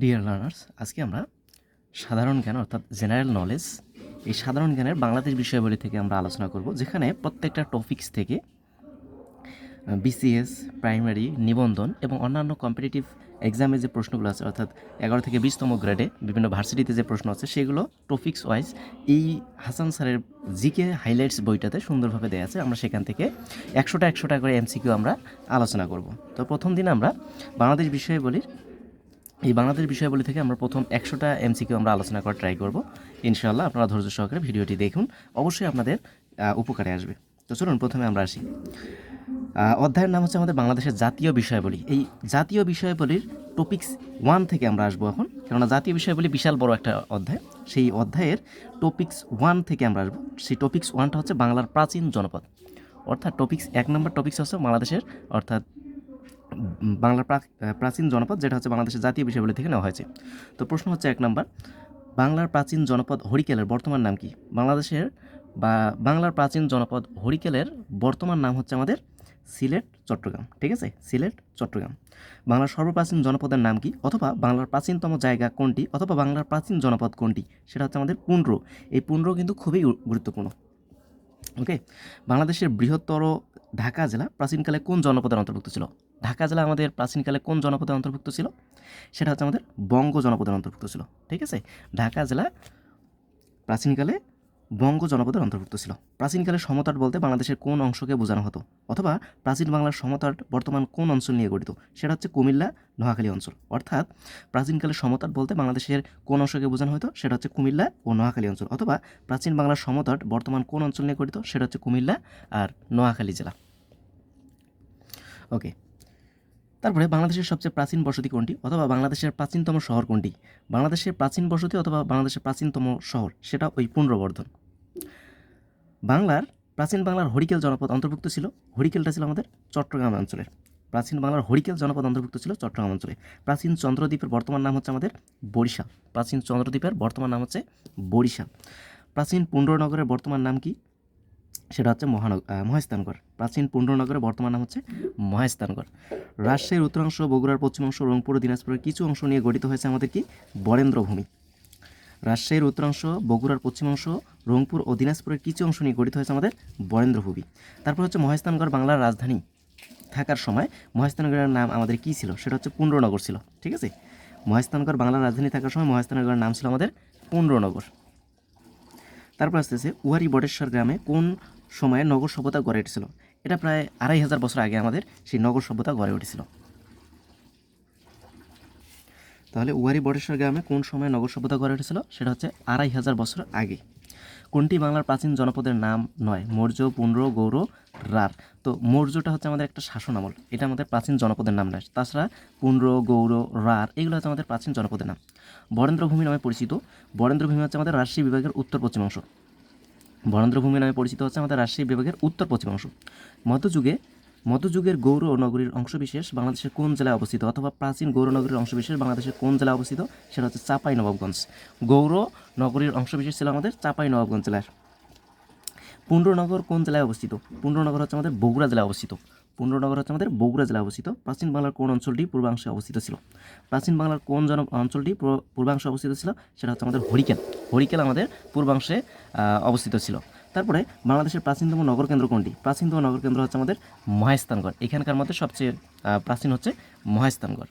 Dear learners আজকে আমরা সাধারণ জ্ঞান অর্থাৎ জেনারেল নলেজ এই সাধারণ জ্ঞানের বাংলাদেশ বিষয়াবলী থেকে আমরা আলোচনা করব, যেখানে প্রত্যেকটা টপিকস থেকে বিসিএস প্রাইমারি নিবন্ধন এবং অন্যান্য কম্পিটিটিভ এক্সামে যে প্রশ্নগুলো আছে, অর্থাৎ এগারো থেকে বিশতম গ্রেডে বিভিন্ন ভার্সিটিতে যে প্রশ্ন আছে, সেগুলো টপিক্স ওয়াইজ এই হাসান স্যারের জিকে হাইলাইটস বইটাতে সুন্দরভাবে দেওয়া আছে। আমরা সেখান থেকে একশোটা একশোটা করে এমসিকিউ আমরা আলোচনা করব। তো প্রথম দিন আমরা বাংলাদেশ বিষয়াবলীর এই বাংলাদেশ বিষয়াবলী থেকে আমরা প্রথম একশোটা এমসিকিউ আমরা আলোচনা করার ট্রাই করব। ইনশাআল্লাহ আপনারা ধৈর্য সহকারে ভিডিওটি দেখুন। অবশ্যই আপনাদের উপকারে আসবে। তো চলুন, প্রথমে আমরা আসি। অধ্যায়ের নাম হচ্ছে আমাদের বাংলাদেশের জাতীয় বিষয়াবলী। এই জাতীয় বিষয়াবলীর টপিক্স ওয়ান থেকে আমরা আসব এখন। কেননা জাতীয় বিষয়াবলী বিশাল বড় একটা অধ্যায়। সেই অধ্যায়ের টপিক্স ওয়ান থেকে আমরা আসব। সেই টপিক্স ওয়ানটা হচ্ছে বাংলার প্রাচীন জনপদ। অর্থাৎ টপিক্স এক নম্বর টপিক্স হচ্ছে বাংলাদেশের, অর্থাৎ বাংলার প্রা- প্রাচীন জনপদ, যেটা হচ্ছে বাংলাদেশের জাতীয় বিষয়াবলী থেকে নেওয়া হয়েছে। তো প্রশ্ন হচ্ছে এক নম্বর, বাংলার প্রাচীন জনপদ হরিকেলের বর্তমান নাম কি? বাংলাদেশের বা বাংলার প্রাচীন জনপদ হরিকেলের বর্তমান নাম হচ্ছে আমাদের সিলেট, চট্টগ্রাম, ঠিক আছে? সিলেট, চট্টগ্রাম। বাংলার সর্বপ্রাচীন জনপদের নাম কি? অথবা বাংলার প্রাচীনতম জায়গা কোনটি? অথবা বাংলার প্রাচীন জনপদ কোনটি? সেটা হচ্ছে আমাদের পুন্ড্র এই পুন্ড্র কিন্তু খুবই গুরুত্বপূর্ণ। ওকে? বাংলাদেশের বৃহত্তর ঢাকা জেলা প্রাচীনকালে কোন জনপদের অন্তর্ভুক্ত ছিল? ঢাকা জেলা আমাদের প্রাচীনকালে কোন জনপদের অন্তর্ভুক্ত ছিল? সেটা হচ্ছে আমাদের বঙ্গ জনপদের অন্তর্ভুক্ত ছিল, ঠিক আছে? ঢাকা জেলা প্রাচীনকালে বঙ্গ জনপদের অন্তর্ভুক্ত ছিল। প্রাচীনকালে সমতট বলতে বাংলাদেশের কোন অংশকে বোঝানো হতো? অথবা প্রাচীন বাংলার সমতট বর্তমান কোন অঞ্চল নিয়ে গঠিত? সেটা হচ্ছে কুমিল্লা, নোয়াখালী অঞ্চল। অর্থাৎ প্রাচীনকালে সমতট বলতে বাংলাদেশের কোন অংশকে বোঝানো হতো? সেটা হচ্ছে কুমিল্লা ও নোয়াখালী অঞ্চল। অথবা প্রাচীন বাংলার সমতট বর্তমান কোন অঞ্চল নিয়ে গঠিত? সেটা হচ্ছে কুমিল্লা আর নোয়াখালী জেলা। ওকে তারপরে বাংলাদেশের সবচেয়ে প্রাচীন বসতি কোনটি? অথবা বাংলাদেশের প্রাচীনতম শহর কোনটি? বাংলাদেশের প্রাচীন বসতি অথবা বাংলাদেশের প্রাচীনতম শহর, সেটা ওই পুনর্বর্ধন। বাংলার, প্রাচীন বাংলার হরিকেল জনপদ অন্তর্ভুক্ত ছিল। হরিকেলটা ছিল আমাদের চট্টগ্রাম অঞ্চলের প্রাচীন বাংলার হরিকেল জনপদ অন্তর্ভুক্ত ছিল চট্টগ্রাম অঞ্চলে। প্রাচীন চন্দ্রদ্বীপের বর্তমান নাম হচ্ছে আমাদের বরিশাল। প্রাচীন চন্দ্রদ্বীপের বর্তমান নাম হচ্ছে বরিশাল। প্রাচীন পুণ্ডরনগরের বর্তমান নাম কি? সেটা হচ্ছে মহানগর আহ, প্রাচীন পুণ্ডরনগরের বর্তমান নাম হচ্ছে মহেস্থানগড় রাজশাহীর উত্তরাংশ বগুড়ার পশ্চিম অংশ রংপুর দিনাজপুরের কিছু অংশ নিয়ে গঠিত হয়েছে আমাদের কি? বরেন্দ্রভূমি। রাজশাহীর উত্তরাংশ বগুড়ার পশ্চিম অংশ রংপুর ও দিনাজপুরের কিছু অংশ নিয়ে গঠিত হয়েছে আমাদের বরেন্দ্রভূমি। তারপর হচ্ছে মহেস্থানগড় বাংলার রাজধানী। থাকার সময় মহেস্থানগড়ের নাম আমাদের কী ছিল? সেটা হচ্ছে পুণ্ডরনগর ছিল ঠিক আছে? মহেস্থানগড় বাংলার রাজধানী থাকার সময় মহেস্থানগড়ের নাম ছিল আমাদের পুণ্ডরনগর তারপর আসতেছে উহারি বটেশ্বর গ্রামে কোন সময়ে নগর সভ্যতা গড়ে উঠেছিল। এটা প্রায় আড়াই হাজার বছর আগে আমাদের সেই নগর সভ্যতা গড়ে উঠেছিল। তাহলে উহারি বটেশ্বর গ্রামে কোন সময়ে নগর সভ্যতা গড়ে উঠেছিল? সেটা হচ্ছে আড়াই হাজার বছর আগে। কোনটি বাংলার প্রাচীন জনপদের নাম? নয়। মৌর্য পুণ্ড্র গৌর, রার। তো মৌর্যটা হচ্ছে আমাদের একটা শাসন আমল। এটা আমাদের প্রাচীন জনপদের নাম নয়। তাছাড়া পুণ্ড্র গৌর, রার, এগুলো হচ্ছে আমাদের প্রাচীন জনপদের নাম। বরেন্দ্রভূমি নামে পরিচিত। বরেন্দ্রভূমি হচ্ছে আমাদের রাজশাহী বিভাগের উত্তর পশ্চিম অংশ বরেন্দ্রভূমি নামে পরিচিত হচ্ছে আমাদের রাজশাহী বিভাগের উত্তর পশ্চিম অংশ মধ্যযুগে, মধ্যযুগের গৌর নগরীর অংশবিশেষ বাংলাদেশের কোন জেলায় অবস্থিত অথবা প্রাচীন গৌর নগরীর অংশবিশেষ বাংলাদেশের কোন জেলায় অবস্থিত? সেটা হচ্ছে চাপাই নবাবগঞ্জ। গৌর নগরীর অংশবিশেষ ছিল আমাদের চাপাই নবাবগঞ্জ জেলার। পুণ্ডনগর কোন জেলায় অবস্থিত? পুণ্ডনগর হচ্ছে আমাদের বগুড়া জেলায় অবস্থিত। পুণ্ড্রনগর হচ্ছে আমাদের বগুড়া জেলায় অবস্থিত। প্রাচীন বাংলার কোন অঞ্চলটি পূর্বাংশে অবস্থিত ছিল? প্রাচীন বাংলার কোন জন অঞ্চলটি পূর্ব- পূর্বাংশে অবস্থিত ছিল? সেটা হচ্ছে আমাদের হরিকেল। হরিকেল আমাদের পূর্বাংশে অবস্থিত ছিল। তারপরে বাংলাদেশের প্রাচীনতম নগর কেন্দ্র কোনটি? প্রাচীনতম নগর কেন্দ্র হচ্ছে আমাদের মহেস্থানগড় এখানকার মধ্যে সবচেয়ে প্রাচীন হচ্ছে মহেস্থানগড়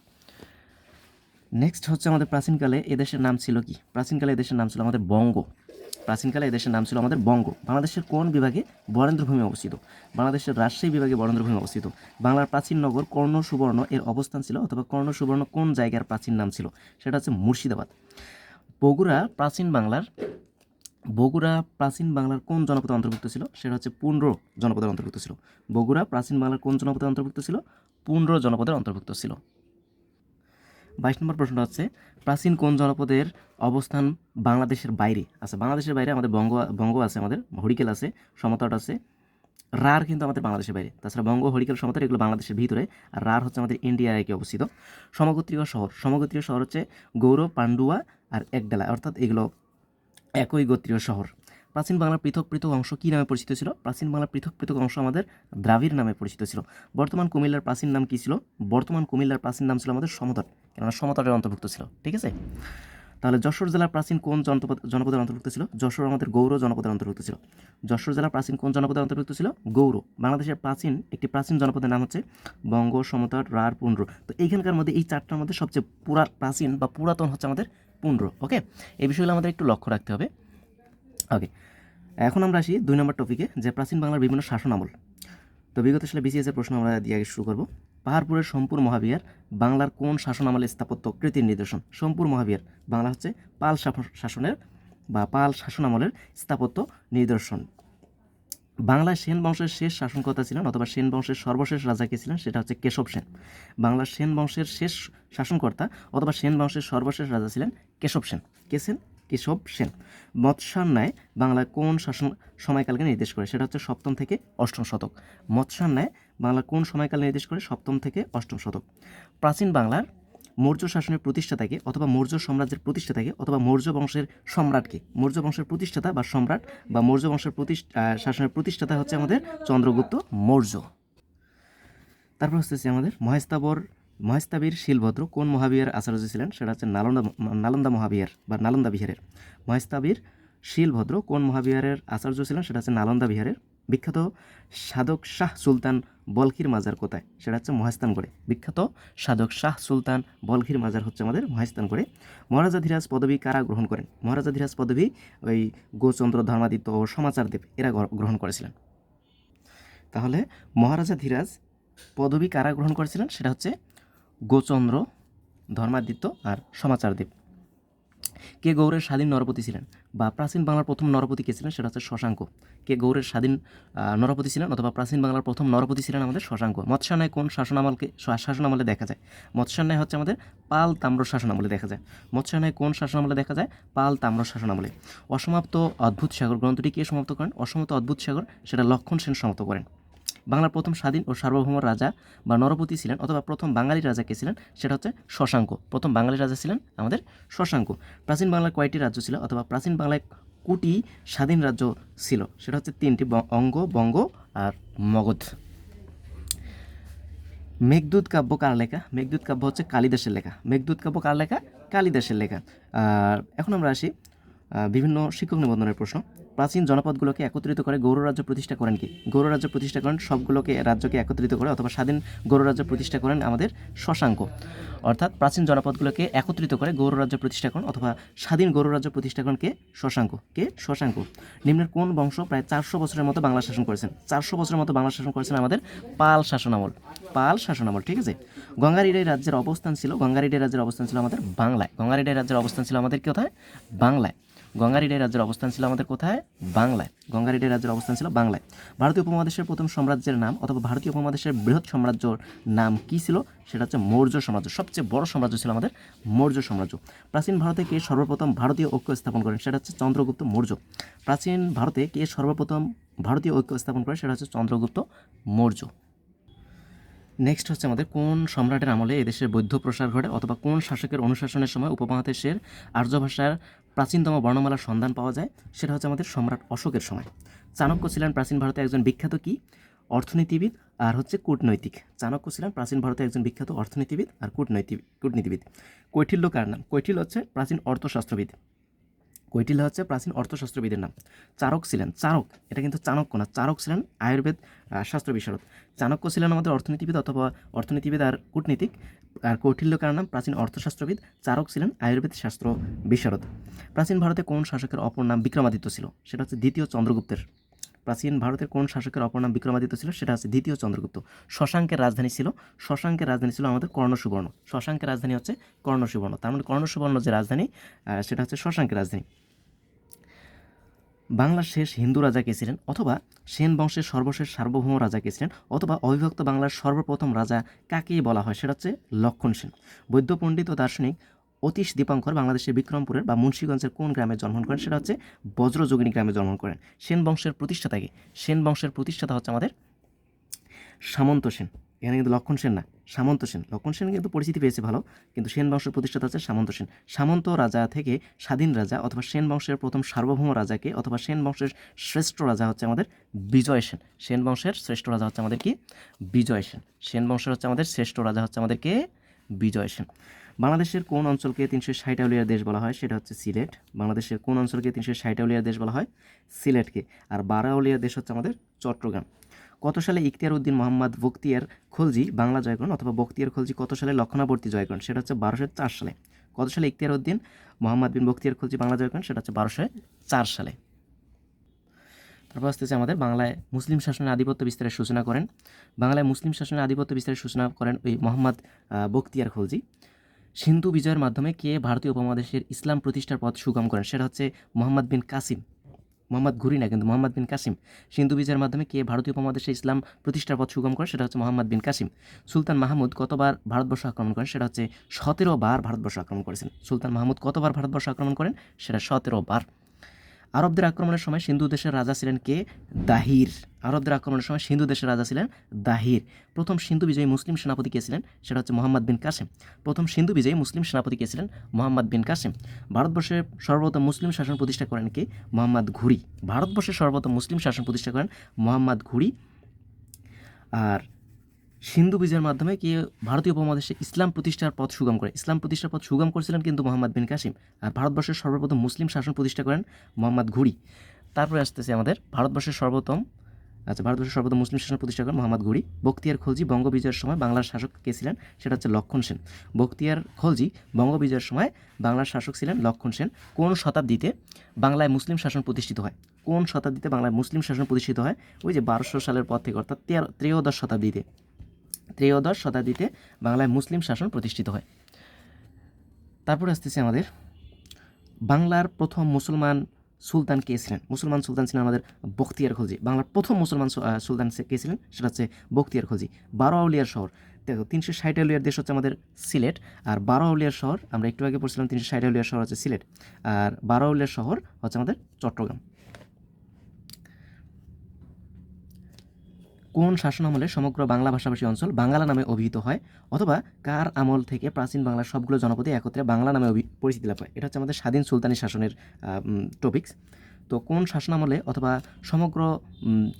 নেক্সট হচ্ছে আমাদের প্রাচীনকালে এদেশের নাম ছিল কি? প্রাচীনকালে এদেশের নাম ছিল আমাদের বঙ্গ। প্রাচীনকালে এদেশের নাম ছিল আমাদের বঙ্গ। বাংলাদেশের কোন বিভাগে বরেন্দ্রভূমি অবস্থিত? বাংলাদেশের রাজশাহী বিভাগে বরেন্দ্রভূমি অবস্থিত। বাংলার প্রাচীন নগর কর্ণ সুবর্ণ এর অবস্থান ছিল অথবা কর্ণ সুবর্ণ কোন জায়গার প্রাচীন নাম ছিল? সেটা হচ্ছে মুর্শিদাবাদ। বগুড়া প্রাচীন বাংলার, বগুড়া প্রাচীন বাংলার কোন জনপদে অন্তর্ভুক্ত ছিল? সেটা হচ্ছে পুনর জনপদের অন্তর্ভুক্ত ছিল। বগুড়া প্রাচীন বাংলার কোন জনপদে অন্তর্ভুক্ত ছিল? পুন্ড্র জনপদের অন্তর্ভুক্ত ছিল। বাইশ নম্বর প্রশ্নটা হচ্ছে, প্রাচীন কোন জনপদের অবস্থান বাংলাদেশের বাইরে? আচ্ছা বাংলাদেশের বাইরে আমাদের বঙ্গ বঙ্গ আছে, আমাদের হরিকেল আছে, সমতট আছে। রার কিন্তু আমাদের বাংলাদেশের বাইরে। তাছাড়া বঙ্গ, হরিকেল, সমতট এগুলো বাংলাদেশের ভিতরে। আর রার হচ্ছে আমাদের ইন্ডিয়ায় একে অবস্থিত। সমগোত্রীয় শহর। সমগোত্রীয় শহর হচ্ছে গৌরব পান্ডুয়া আর একডালা। অর্থাৎ এগুলো একই গোত্রীয় শহর। প্রাচীন বাংলার পৃথক পৃথক অংশ কী নামে পরিচিত ছিল? প্রাচীন বাংলার পৃথক পৃথক অংশ আমাদের দ্রাবিড় নামে পরিচিত ছিল। বর্তমান কুমিল্লার প্রাচীন নাম কী ছিল? বর্তমান কুমিল্লার প্রাচীন নাম ছিল আমাদের সমতট, কেননা সমতটের অন্তর্ভুক্ত ছিল, ঠিক আছে? তাহলে যশোর জেলার প্রাচীন কোন জনপদ জনপদের অন্তর্ভুক্ত ছিল? যশোর আমাদের গৌর জনপদের অন্তর্ভুক্ত ছিল। যশোর জেলার প্রাচীন কোন জনপদের অন্তর্ভুক্ত ছিল? গৌর, বাংলাদেশের প্রাচীন, একটি প্রাচীন জনপদের নাম হচ্ছে বঙ্গ সমতট রার পুন্ড্র। তো এইখানকার মধ্যে এই চারটার মধ্যে সবচেয়ে পুরা প্রাচীন বা পুরাতন হচ্ছে আমাদের পুন্ড্র, ওকে? এই বিষয়গুলো আমাদের একটু লক্ষ্য রাখতে হবে। ওকে এখন আমরা আসি দুই নম্বর টপিকে যে প্রাচীন বাংলার বিভিন্ন শাসন আমল। তো বিগত সালে বিসিএস এর প্রশ্ন আমরা দিয়ে আগে শুরু করব। পাহাড়পুরের সোমপুর মহাবিহার, বাংলার কোন শাসন আমলের স্থাপত্য কৃতির নিদর্শন? সোমপুর মহাবিহার, বাংলা হচ্ছে পাল শাস- শাসনের বা পাল শাসন আমলের স্থাপত্য নিদর্শন। বাংলায় সেন বংশের শেষ শাসনকর্তা ছিলেন অথবা সেন বংশের সর্বশেষ রাজা কে ছিলেন সেটা হচ্ছে কেশব সেন। বাংলার সেন বংশের শেষ শাসনকর্তা অথবা সেন বংশের সর্বশেষ রাজা ছিলেন কেশব সেন। কে সেন? কেশব সেন মৎস্যান্যায় বাংলায় কোন শাসন সময়কালকে নির্দেশ করে? সেটা হচ্ছে সপ্তম থেকে অষ্টম শতক। মৎস্যান্যায় বাংলা কোন সময়কাল নির্দেশ করে? সপ্তম থেকে অষ্টম শতক। প্রাচীন বাংলার মৌর্য শাসনের প্রতিষ্ঠাতাকে অথবা মৌর্য সাম্রাজ্যের প্রতিষ্ঠাতাকে অথবা মৌর্য বংশের সম্রাটকে। মৌর্য বংশের প্রতিষ্ঠাতা বা সম্রাট বা মৌর্য বংশের প্রতিষ্ঠা শাসনের প্রতিষ্ঠাতা হচ্ছে আমাদের চন্দ্রগুপ্ত মৌর্য। তারপর হচ্ছে আমাদের মহেস্তাবর মহেস্তাবীর শিলভদ্র কোন মহাবিহার আচার্য ছিলেন? সেটা হচ্ছে নালন্দা নালন্দা মহাবিহার বা নালন্দা বিহারের। মহেস্তাবীর শিলভদ্র কোন মহাবিহারের আচার্য ছিলেন? সেটা হচ্ছে নালন্দা বিহারের বিখ্যাত সাধক শাহ সুলতান বলখির মাজার কোথায়? সেটা হচ্ছে মহেস্তানগড়ে বিখ্যাত সাধক শাহ সুলতান বলখির মাজার হচ্ছে আমাদের মহেস্তানগড়ে মহারাজা ধীরাজ পদবী কারা গ্রহণ করেন? মহারাজা ধীরাজ পদবী ওই গোচন্দ্র ধর্মাদিত্য ও সমাচারদেব এরা গ্র- গ্রহণ করেছিলেন। তাহলে মহারাজা ধীরাজ পদবী কারা গ্রহণ করেছিলেন? সেটা হচ্ছে গোচন্দ্র ধর্মাদিত্য আর সমাচারদেব। কে গৌড়ের স্বাধীন নরপতি ছিলেন বা প্রাচীন বাংলার প্রথম নরপতি কে ছিলেন সেটা হচ্ছে শশাঙ্ক। কে গৌড়ের স্বাধীন নরপতি ছিলেন অথবা প্রাচীন বাংলার প্রথম নরপতি ছিলেন আমাদের শশাঙ্ক। মৎস্যান্যায় কোন শাসনামলকে শাসনামলে দেখা যায়? মৎস্যান্যায় হচ্ছে আমাদের পাল তাম্র শাসনামলে দেখা যায়। মৎস্যান্যায় কোন শাসনামলে দেখা যায়? পাল তাম্র শাসনামলে। অসমাপ্ত অদ্ভুত সাগর, গ্রন্থটি কে সমাপ্ত করেন? অসমাপ্ত অদ্ভুত সাগর, সেটা লক্ষণ সেন সমাপ্ত করেন। বাংলার প্রথম স্বাধীন ও সার্বভৌম রাজা বা নরপতি ছিলেন অথবা প্রথম বাঙালি রাজা কে ছিলেন? সেটা হচ্ছে শশাঙ্ক। প্রথম বাঙালি রাজা ছিলেন আমাদের শশাঙ্ক। প্রাচীন বাংলার কয়টি রাজ্য ছিল অথবা প্রাচীন বাংলায় কোটি স্বাধীন রাজ্য ছিল? সেটা হচ্ছে তিনটি অঙ্গ, বঙ্গ আর মগধ। মেঘদূত কাব্য কার লেখা? মেঘদূত কাব্য হচ্ছে কালিদাসের লেখা। মেঘদূত কাব্য কার লেখা? কালিদাসের লেখা। আর এখন আমরা আসি বিভিন্ন শিক্ষক নিবন্ধনের প্রশ্ন। প্রাচীন জনপদগুলোকে একত্রিত করে গৌর রাজ্য প্রতিষ্ঠা করেন কি? গৌর রাজ্য প্রতিষ্ঠা করেন সবগুলোকে রাজ্যকে একত্রিত করে অথবা স্বাধীন গৌর রাজ্য প্রতিষ্ঠা করেন আমাদের শশাঙ্ক। অর্থাৎ প্রাচীন জনপদগুলোকে একত্রিত করে গৌর রাজ্য প্রতিষ্ঠা করেন অথবা স্বাধীন গৌর রাজ্য প্রতিষ্ঠা করেন কে? শশাঙ্ক। কে? শশাঙ্ক। নিম্নের কোন বংশ প্রায় চারশো বছরের মতো বাংলা শাসন করেছেন? চারশো বছরের মতো বাংলা শাসন করেছেন আমাদের পাল শাসনামল। পাল শাসনামল, ঠিক আছে? গঙ্গারিডাই রাজ্যের অবস্থান ছিল, গঙ্গারিডাই রাজ্যের অবস্থান ছিল আমাদের বাংলায়। গঙ্গারিডাই রাজ্যের অবস্থান ছিল আমাদের কোথায়? বাংলায়। গঙ্গারিডাই রাজ্যের অবস্থান ছিল আমাদের কোথায়? বাংলায়। গঙ্গারিডাই রাজ্যের অবস্থান ছিল বাংলায়। ভারতীয় উপমহাদেশের প্রথম সাম্রাজ্যের নাম অথবা ভারতীয় উপমহাদেশের বৃহৎ সাম্রাজ্যর নাম কি ছিল? সেটা হচ্ছে মৌর্য সাম্রাজ্য। সবচেয়ে বড় সাম্রাজ্য ছিল আমাদের মৌর্য সাম্রাজ্য। প্রাচীন ভারতে কে সর্বপ্রথম ভারতীয় ঐক্য স্থাপন করেন সেটা হচ্ছে চন্দ্রগুপ্ত মৌর্য। প্রাচীন ভারতে কে সর্বপ্রথম ভারতীয় ঐক্য স্থাপন করেন সেটা হচ্ছে চন্দ্রগুপ্ত মৌর্য। নেক্সট হচ্ছে আমাদের কোন সম্রাটের আমলে এদেশের বৌদ্ধ প্রসার ঘটে অথবা কোন শাসকের অনুশাসনের সময় উপমহাদেশের আর্য ভাষার প্রাচীনতম বর্ণমালার সন্ধান পাওয়া যায়, সেটা হচ্ছে আমাদের সম্রাট অশোকের সময়। চাণক্য ছিলেন প্রাচীন ভারতে একজন বিখ্যাত কি? অর্থনীতিবিদ আর হচ্ছে কূটনৈতিক। চাণক্য ছিলেন প্রাচীন ভারতে একজন বিখ্যাত অর্থনীতিবিদ আর কূটনৈতিক কূটনীতিবিদ। কৈঠিল্য কার নাম? কৈঠিল হচ্ছে প্রাচীন অর্থশাস্ত্রবিদ। কৈটিল্য হচ্ছে প্রাচীন অর্থশাস্ত্রবিদের নাম। চারক ছিলেন। চারক, এটা কিন্তু চাণক্য না। চারক ছিলেন আয়ুর্বেদ শাস্ত্র বিশারদ। চাণক্য ছিলেন আমাদের অর্থনীতিবিদ অথবা অর্থনীতিবিদ আর কূটনীতিক। আর কৌটিল্য কার নাম প্রাচীন অর্থশাস্ত্রবিদ। চারক ছিলেন আয়ুর্বেদ, শাস্ত্র বিশারদ। প্রাচীন ভারতে কোন শাসকের অপর নাম বিক্রমাদিত্য ছিল? সেটা হচ্ছে দ্বিতীয় চন্দ্রগুপ্তের। প্রাচীন ভারতের কোন শাসকের অপর নাম বিক্রমাদিত্য ছিল? সেটা হচ্ছে দ্বিতীয় চন্দ্রগুপ্ত। শশাঙ্কের রাজধানী ছিল। শশাঙ্কের রাজধানী ছিল আমাদের কর্ণসুবর্ণ। শশাঙ্কের রাজধানী হচ্ছে কর্ণসুবর্ণ। তার মানে কর্ণসুবর্ণ যে রাজধানী সেটা হচ্ছে শশাঙ্কের রাজধানী। বাংলার শেষ হিন্দু রাজা কে ছিলেন অথবা সেন বংশের সর্বশেষ সার্বভৌম রাজা কে ছিলেন অথবা অবিভক্ত বাংলার সর্বপ্রথম রাজা কাকে বলা হয়? সেটা হচ্ছে লক্ষণ সেন। বৈদ্য পণ্ডিত ও দার্শনিক অতীশ দীপঙ্কর বাংলাদেশের বিক্রমপুরের বা মুন্সীগঞ্জের কোন গ্রামে জন্মগ্রহণ করেন? সেটা হচ্ছে বজ্রযোগিনী গ্রামে জন্মগ্রহণ করেন। সেন বংশের প্রতিষ্ঠাতাকে সেন বংশের প্রতিষ্ঠাতা হচ্ছে আমাদের সামন্ত সেন। এখানে কিন্তু লক্ষণ সেন না। সামন্ত সেন। লক্ষণ সেন কিন্তু পরিচিতি পেয়েছে ভালো, কিন্তু সেন বংশের প্রতিষ্ঠাতা হচ্ছে সামন্ত সেন। সামন্ত রাজা থেকে স্বাধীন রাজা অথবা সেন বংশের প্রথম সার্বভৌম রাজাকে অথবা সেন বংশের শ্রেষ্ঠ রাজা হচ্ছে আমাদের বিজয় সেন। সেন বংশের শ্রেষ্ঠ রাজা হচ্ছে আমাদের কি? বিজয় সেন। সেন বংশের হচ্ছে আমাদের শ্রেষ্ঠ রাজা হচ্ছে আমাদের কে? বিজয় সেন। বাংলাদেশের কোন অঞ্চলকে তিনশো ষাট দেশ বলা হয়? সেটা হচ্ছে সিলেট। বাংলাদেশের কোন অঞ্চলকে তিনশো ষাট দেশ বলা হয়? সিলেটকে। আর বারো দেশ হচ্ছে আমাদের চট্টগ্রাম। কত সালে ইখতিয়ার উদ্দিন মোহাম্মদ বখতিয়ার খলজি বাংলা জয় অথবা বক্তিয়ার খলজি কত সালে লক্ষণাবর্তী জয় করেন সেটা হচ্ছে বারোশো চার সালে। কত সালে ইখতিয়ার উদ্দিন মোহাম্মদ বিন বক্তিয়ার খলজি বাংলা জয় করেন সেটা হচ্ছে বারোশো চার সালে। তারপর আসতেছে আমাদের বাংলায় মুসলিম শাসনের আধিপত্য বিস্তারের সূচনা করেন। বাংলায় মুসলিম শাসনের আধিপত্য বিস্তারের সূচনা করেন ওই মোহাম্মদ আহ, বখতিয়ার খলজি। সিন্ধু বিজয়ের মাধ্যমে কে ভারতীয় উপমহাদেশের ইসলাম প্রতিষ্ঠার পথ সুগম করেন? সেটা হচ্ছে মোহাম্মদ বিন কাসিম। মোহাম্মদ ঘুরি না, কিন্তু মোহাম্মদ বিন কাসিম। সিন্ধু বিজয়ের মাধ্যমে কে ভারতীয় উপমহাদেশে ইসলাম প্রতিষ্ঠার পথ সুগম করে, সেটা হচ্ছে মোহাম্মদ বিন কাসিম। সুলতান মাহমুদ কতবার ভারতবর্ষ আক্রমণ করেন, সেটা হচ্ছে সতেরো বার ভারতবর্ষ আক্রমণ করেছেন। সুলতান মাহমুদ কতবার ভারতবর্ষ আক্রমণ করেন, সেটা সতেরো বার। আরবদের আক্রমণের সময় সিন্ধু দেশের রাজা ছিলেন কে? দাহির। আরবদের আক্রমণের সময় সিন্ধু দেশের রাজা ছিলেন দাহির। প্রথম সিন্ধু বিজয়ী মুসলিম সেনাপতি কে ছিলেন? সেটা হচ্ছে মোহাম্মদ বিন কাসেম। প্রথম সিন্ধু বিজয়ী মুসলিম সেনাপতি কে ছিলেন? মোহাম্মদ বিন কাসেম। ভারতবর্ষের সর্বপ্রথম মুসলিম শাসন প্রতিষ্ঠা করেন কে? মোহাম্মদ ঘুরি। ভারতবর্ষের সর্বপ্রথম মুসলিম শাসন প্রতিষ্ঠা করেন মোহাম্মদ ঘুরি। আর সিন্ধু বীজের মাধ্যমে কি ভারতীয় উপমহাদেশে ইসলাম প্রতিষ্ঠার পথ সুগম করে? ইসলাম প্রতিষ্ঠার পথ সুগম করেছিলেন কিন্তু মোহাম্মদ বিন কাসিম। আর ভারতবর্ষের সর্বপ্রথম মুসলিম শাসন প্রতিষ্ঠা করেন মোহাম্মদ ঘুরি। তারপরে আসতেছে আমাদের ভারতবর্ষের সর্বপ্রথম আচ্ছা ভারতবর্ষের সর্বপ্রথম মুসলিম শাসন প্রতিষ্ঠা করেন মোহাম্মদ ঘুরি। বক্তিয়ার খলজি বঙ্গ বিজয়ের সময় বাংলার শাসক কে ছিলেন? সেটা হচ্ছে লক্ষণ সেন। বখতিয়ার খলজি বঙ্গ বিজয়ের সময় বাংলার শাসক ছিলেন লক্ষণ সেন। কোন শতাব্দীতে বাংলায় মুসলিম শাসন প্রতিষ্ঠিত হয়? কোন শতাব্দীতে বাংলায় মুসলিম শাসন প্রতিষ্ঠিত হয়? ওই যে বারোশো সালের পর থেকে, অর্থাৎ তেরো, ত্রয়োদশ শতাব্দীতে। ত্রয়োদশ শতাব্দীতে বাংলায় মুসলিম শাসন প্রতিষ্ঠিত হয়। তারপরে আসতেছে আমাদের বাংলার প্রথম মুসলমান সুলতান কে ছিলেন? মুসলমান সুলতান ছিলেন আমাদের বখতিয়ার খলজি বাংলার প্রথম মুসলমান সুলতান কে ছিলেন? সেটা হচ্ছে বখতিয়ার খলজি বারো আউলিয়ার শহর। দেখো তিনশো ষাট আউলিয়ার দেশ হচ্ছে আমাদের সিলেট। আর বারো আউলিয়ার শহর, আমরা একটু আগে পড়ছিলাম তিনশো ষাট আউলিয়ার শহর হচ্ছে সিলেট। আর বারো আউলিয়ার শহর হচ্ছে আমাদের চট্টগ্রাম। কোন শাসন আমলে সমগ্র বাংলা ভাষাভাষী অঞ্চল বাংলা নামে অভিহিত হয় অথবা কার আমল থেকে প্রাচীন বাংলার সবগুলো জনপদে একত্রে বাংলা নামে পরিচিতি লাভ হয়? এটা হচ্ছে আমাদের স্বাধীন সুলতানি শাসনের টপিকস তো কোন শাসনামলে অথবা সমগ্র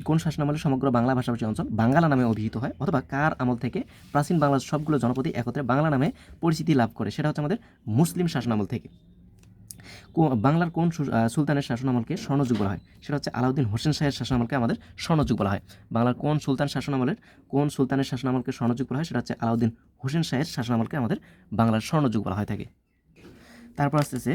কোন শাসনামলে সমগ্র বাংলা ভাষাভাষী অঞ্চল বাংলা নামে অভিহিত হয় অথবা কার আমল থেকে প্রাচীন বাংলার সবগুলো জনপদে একত্রে বাংলা নামে পরিচিতি লাভ করে? সেটা হচ্ছে আমাদের মুসলিম শাসনামল থেকে। বাংলার কোন সুলতানের শাসনামলকে স্বর্ণযুগ বলা হয়? সেটা হচ্ছে আলাউদ্দিন হোসেন শাহের শাসনামলকে আমাদের স্বর্ণযুগ বলা হয়। বাংলার কোন সুলতান শাসনামলের কোন সুলতানের শাসনামলকে স্বর্ণযুগ বলা হয়? সেটা হচ্ছে আলাউদ্দিন হোসেন শাহের শাসনামলকে আমাদের বাংলার স্বর্ণযুগ বলা হয় থাকে। তারপর আসতেছে,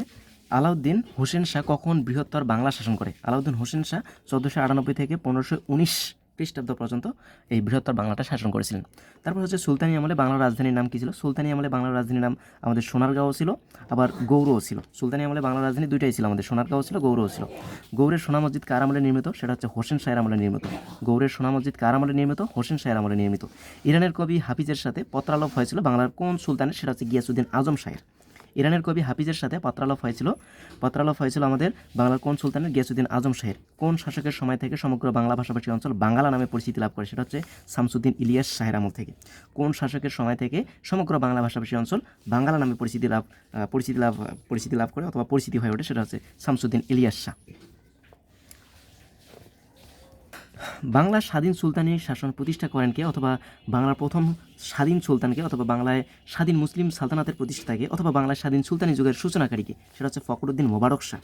আলাউদ্দিন হোসেন শাহ কখন বৃহত্তর বাংলা শাসন করে? আলাউদ্দিন হোসেন শাহ চোদ্দোশো আটানব্বই থেকে পনেরোশো উনিশ খ্রিস্টাব্দ পর্যন্ত এই বৃহত্তর বাংলাটা শাসন করেছিলেন। তারপর হচ্ছে সুলতানি আমলে বাংলার রাজধানীর নাম কী ছিল? সুলতানি আমলে বাংলার রাজধানীর নাম আমাদের সোনারগাঁও ছিল, আবার গৌরও ছিল। সুলতানি আমলে বাংলার রাজধানী দুইটাই ছিল, আমাদের সোনারগাঁও ছিল, গৌরও ছিল। গৌরের সোনা মসজিদ কার আমলে নির্মিত? সেটা হচ্ছে হোসেন শাহের আমলে নির্মিত। গৌরের সোনা মসজিদ কার আমলে নির্মিত? হোসেন শাহের আমলে নির্মিত। ইরানের কবি হাফিজের সাথে পত্রালাপ হয়েছিল বাংলার কোন সুলতানের? সেটা হচ্ছে গিয়াসুদ্দিন আজম শাহের। ইরানের কবি হাফিজের সাথে পত্রালাপ হয়েছিল। পত্রালাপ হয়েছিল আমাদের বাংলার কোন সুলতানের গিয়াসুদ্দিন আজম শাহের কোন শাসকের সময় থেকে সমগ্র বাংলা ভাষাভাষী অঞ্চল বাংলা নামে পরিচিতি লাভ করে, সেটা হচ্ছে শামসুদ্দিন ইলিয়াস শাহের আমল থেকে। কোন শাসকের সময় থেকে সমগ্র বাংলা ভাষাভাষী অঞ্চল বাংলা নামে পরিচিতি লাভ পরিচিতি লাভ পরিচিতি লাভ করে অথবা পরিচিতি হয়ে ওঠে, সেটা হচ্ছে শামসুদ্দিন ইলিয়াস শাহ। বাংলার স্বাধীন সুলতানি শাসন প্রতিষ্ঠা করেন কে? অথবা বাংলার প্রথম স্বাধীন সুলতানকে অথবা বাংলায় স্বাধীন মুসলিম সালতানাতের প্রতিষ্ঠাতাকে অথবা বাংলার স্বাধীন সুলতানি যুগের সূচনাকারীকে সেটা হচ্ছে ফখরুদ্দিন মোবারক শাহ।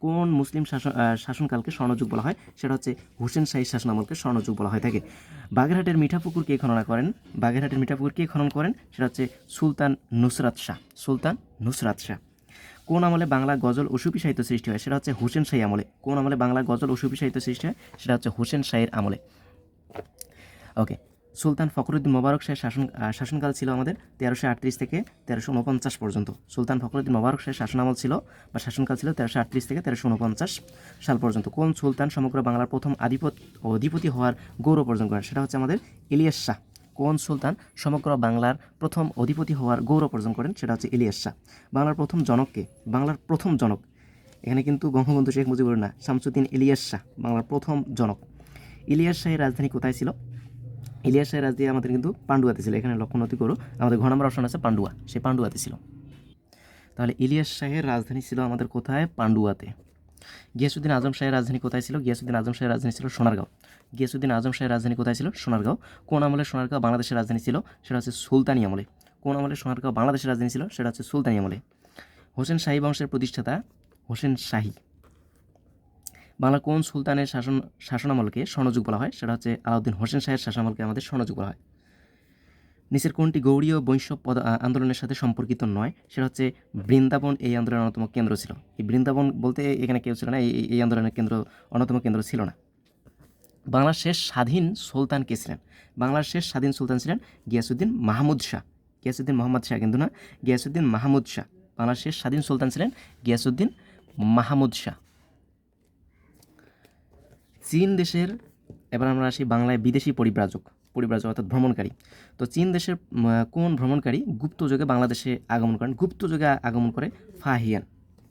কোন মুসলিম শাসন শাসনকালকে স্বর্ণযুগ বলা হয়? সেটা হচ্ছে হোসেন শাহী শাসনামলকে স্বর্ণযুগ বলা হয় থাকে। বাগেরহাটের মিঠাপুকুর কে খননা করেন? বাগেরহাটের মিঠাপুকুর কে খনন করেন? সেটা হচ্ছে সুলতান নুসরাত শাহ। সুলতান নুসরাত শাহ। কোন আমলে বাংলা গজল ও সুফি সাহিত্য সৃষ্টি হয়, সেটা হচ্ছে হোসেন শাহী আমলে। কোন আমলে বাংলা গজল ও সুফি সাহিত্য সৃষ্টি হয়, সেটা হচ্ছে হোসেন শাহের আমলে। ওকে, সুলতান ফখরুদ্দিন মোবারক শাহের শাসন শাসনকাল ছিল আমাদের তেরোশো আটত্রিশ থেকে তেরোশো উনপঞ্চাশ পর্যন্ত। সুলতান ফখরুদ্দিন মোবারক শাহের শাসনামল ছিল বা শাসনকাল ছিল তেরোশো আটত্রিশ থেকে তেরোশো উনপঞ্চাশ সাল পর্যন্ত। কোন সুলতান সমগ্র বাংলার প্রথম আধিপত অধিপতি হওয়ার গৌরব অর্জন করেন, সেটা হচ্ছে আমাদের ইলিয়াস শাহ। কোন সুলতান সমগ্র বাংলার প্রথম অধিপতি হওয়ার গৌরব অর্জন করেন সেটা হচ্ছে ইলিয়াস শাহ। বাংলার প্রথম জনককে বাংলার প্রথম জনক। এখানে কিন্তু বঙ্গবন্ধু শেখ মুজিবুর না, শামসুদ্দিন ইলিয়াস শাহ, বাংলার প্রথম জনক। ইলিয়াস শাহের রাজধানী কোথায় ছিল? ইলিয়াস শাহের রাজধানী আমাদের কিন্তু পান্ডুয়াতে ছিল, এখানে লক্ষ্যণতি করো। আমাদের ঘ নম্বর অপশন আছে পান্ডুয়া, সে পান্ডুয়াতে ছিল। তাহলে ইলিয়াস শাহের রাজধানী ছিল আমাদের কোথায়? পান্ডুয়াতে। গিয়াসুদ্দিন আজম শাহের রাজধানী কোথায় ছিল? গিয়াসুদ্দিন আজম শাহের রাজধানী ছিল সোনারগাঁও। গিয়াসুদ্দিন আজম শাহের রাজধানী কোথায় ছিল? সোনারগাঁও। কোন আমলে সোনারগাঁও বাংলাদেশের রাজধানী ছিল? সেটা হচ্ছে সুলতানি আমলে। কোন আমলে সোনারগাঁও বাংলাদেশের রাজধানী ছিল? সেটা হচ্ছে সুলতানি আমলে। হোসেন শাহী বংশের প্রতিষ্ঠাতা হোসেন শাহী। বাংলা কোন সুলতানের শাসন শাসনামলকে স্বর্ণযুগ বলা হয়? সেটা হচ্ছে আলাউদ্দিন হোসেন শাহের শাসনামলকে আমাদের স্বর্ণযুগ বলা হয়। নিচের কোনটি গৌড়ীয় বৈশ্য পদ আন্দোলনের সাথে সম্পর্কিত নয়, সেটা হচ্ছে বৃন্দাবন এই আন্দোলনের অন্যতম কেন্দ্র ছিল। এই বৃন্দাবন বলতে এখানে কেউ ছিল না, এই, এই- আন্দোলনের কেন্দ্র অন্যতম কেন্দ্র ছিল না। বাংলার শেষ স্বাধীন সুলতান কে ছিলেন? বাংলার শেষ স্বাধীন সুলতান ছিলেন গিয়াসুদ্দিন মাহমুদ শাহ। গিয়াসুদ্দিন মোহাম্মদ শাহ কিন্তু না, গিয়াসুদ্দিন মাহমুদ শাহ। বাংলার শেষ স্বাধীন সুলতান ছিলেন গিয়াসুদ্দিন মাহমুদ শাহ। চীন দেশের, এবার আমরা আসি বাংলায় বিদেশি পরিব্রাজক। পরিব্রাজক অর্থাৎ ভ্রমণকারী। তো চীন দেশের কোন ভ্রমণকারী গুপ্ত যুগে বাংলাদেশে আগমন করেন? গুপ্ত যুগে আগমন করে ফাহিয়ান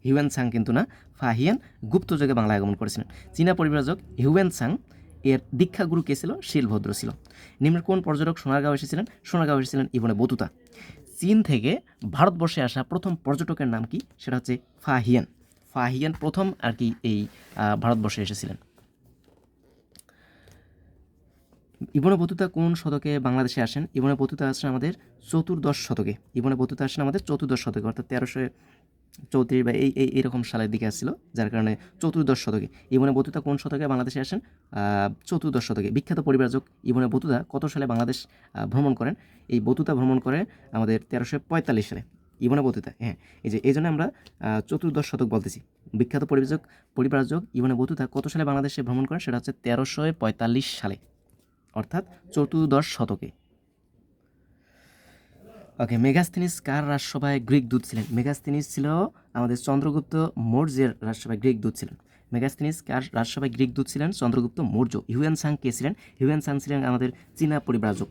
হিউয়েন সাং কিন্তু না ফাহিয়ান গুপ্ত যুগে বাংলায় আগমন করেছিলেন। চীনা পরিব্রাজক হিউয়েন সাং এর দীক্ষাগুরু কে ছিল? শিলভদ্র ছিল। নিম্নের কোন পর্যটক সোনারগাঁও এসেছিলেন? সোনারগাঁও এসেছিলেন ইবনে বতুতা। চীন থেকে ভারতবর্ষে আসা প্রথম পর্যটকের নাম কি? সেটা হচ্ছে ফাহিয়ান ফাহিয়ান প্রথম আর কি এই ভারতবর্ষে এসেছিলেন। ইবনে বতুতা কোন শতকে বাংলাদেশে আসেন? ইবনে বতুতা আসেন আমাদের চতুর্দশ শতকে। ইবনে বতুতা আসেন আমাদের চতুর্দশ শতকে, অর্থাৎ তেরোশো চৌত্রিশ বা এই এই, এরকম সালের দিকে আসছিল, যার কারণে চতুর্দশ শতকে। ইবনে বতুতা কোন শতকে বাংলাদেশে আসেন? চতুর্দশ শতকে। বিখ্যাত পরিবারজক ইবনে বতুতা কত সালে বাংলাদেশ ভ্রমণ করেন? এই বতুতা ভ্রমণ করে আমাদের তেরোশো পঁয়তাল্লিশ সালে, ইবনে বতুতা হ্যাঁ। এই যে, এই জন্য আমরা চতুর্দশ শতক বলতেছি। বিখ্যাত পরিবারজক পরিবারজক ইবনে বতুতা কত সালে বাংলাদেশে ভ্রমণ করেন? সেটা হচ্ছে তেরোশো পঁয়তাল্লিশ সালে। অর্থাৎ চতুর্দশ শতকে। ওকে মেগাস্থিনিস কার রাজসভায় গ্রিক দূত ছিলেন? মেগাস্থিনিস ছিল আমাদের চন্দ্রগুপ্ত মৌর্যের রাজসভায় গ্রিক দূত ছিলেন। মেগাস্থিনিস কার রাজসভায় গ্রিক দূত ছিলেন? চন্দ্রগুপ্ত মৌর্য। হিউয়েন সাং কে ছিলেন? হিউয়েন সাং ছিলেন আমাদের চীনা পরিব্রাজক।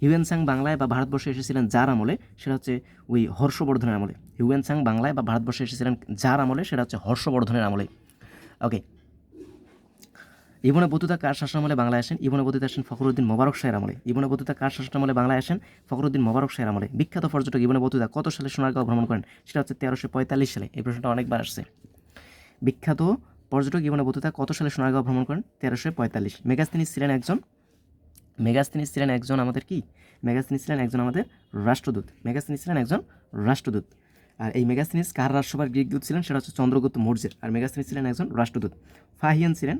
হিউয়েন সাং বাংলায় বা ভারতবর্ষে এসেছিলেন যার আমলে? সেটা হচ্ছে ওই হর্ষবর্ধনের আমলে। হিউয়েন সাং বাংলায় বা ভারতবর্ষে এসেছিলেন যার আমলে? সেটা হচ্ছে হর্ষবর্ধনের আমলে। ওকে ইবনে বতুতা কার শাসনামলে বাংলায় আসেন? ইবনে বতুতা আসেন ফখরুদ্দিন মোবারক শাহের আমলে। ইবনে বতুতা কার শাসনামলে বাংলায় আসেন? ফখরুদ্দিন মোবারক শাহের আমলে। বিখ্যাত পর্যটক ইবনে বতুতা কত সালে সোনারগাঁও ভ্রমণ করেন? সেটা হচ্ছে তেরোশো পঁয়তাল্লিশ সালে। এই প্রশ্নটা অনেকবার আসছে। বিখ্যাত পর্যটক ইবনে বতুতা কত সালে সোনারগাঁও ভ্রমণ করেন? তেরোশো পঁয়তাল্লিশ মেগাস্তিনিস ছিলেন একজন? মেগাস্তিনিস ছিলেন একজন আমাদের কি? মেগাস্তিনিস ছিলেন একজন আমাদের রাষ্ট্রদূত। মেগাস্তিনিস ছিলেন একজন রাষ্ট্রদূত। আর এই মেগাস্তিনিস কার রাষ্ট্রসভার গ্রিক দূত ছিলেন? সেটা হচ্ছে চন্দ্রগুপ্ত মৌর্যের। আর মেগাস্তিনিস ছিলেন একজন রাষ্ট্রদূত। ফাহিয়ান ছিলেন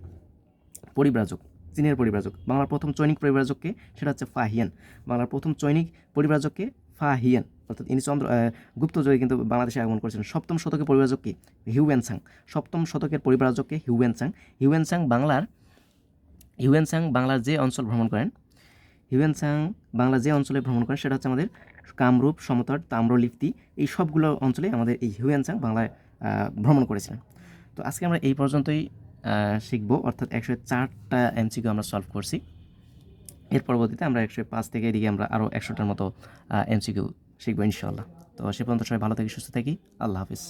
পরিব্রাজক চীনের পরিব্রাজক। বাংলার প্রথম চৈনিক পরিব্রাজককে সেটা হচ্ছে ফাহিয়ান বাংলার প্রথম চৈনিক পরিব্রাজককে ফাহিয়ান অর্থাৎ ইনি চন্দ্র আহ, গুপ্তযুগে কিন্তু বাংলাদেশে আগমন করেছিলেন সপ্তম শতকের পরিব্রাজককে হিউয়েন সাং সপ্তম শতকের পরিব্রাজককে হিউয়েন সাং হিউয়েন সাং বাংলার হিউয়েন সাং বাংলার যে অঞ্চল ভ্রমণ করেন হিউয়েন সাং বাংলা যে অঞ্চলে ভ্রমণ করেন সেটা হচ্ছে আমাদের কামরূপ সমতট তাম্রলিপ্তি এই সবগুলো অঞ্চলে আমাদের এই হিউয়েন সাং বাংলায় ভ্রমণ করেছিলেন। তো আজকে আমরা এই পর্যন্তই। শিখব। অর্থাৎ একশো চারটা এমসিকিউ আমরা সলভ করছি। এর পরবর্তীতে আমরা একশো পাঁচ থেকে এদিকে আমরা আরও একশোটার মতো এমসিকিউ শিখব ইনশাল্লাহ তো সে পর্যন্ত সবাই ভালো থাকি, সুস্থ থাকি। আল্লাহ হাফিজ।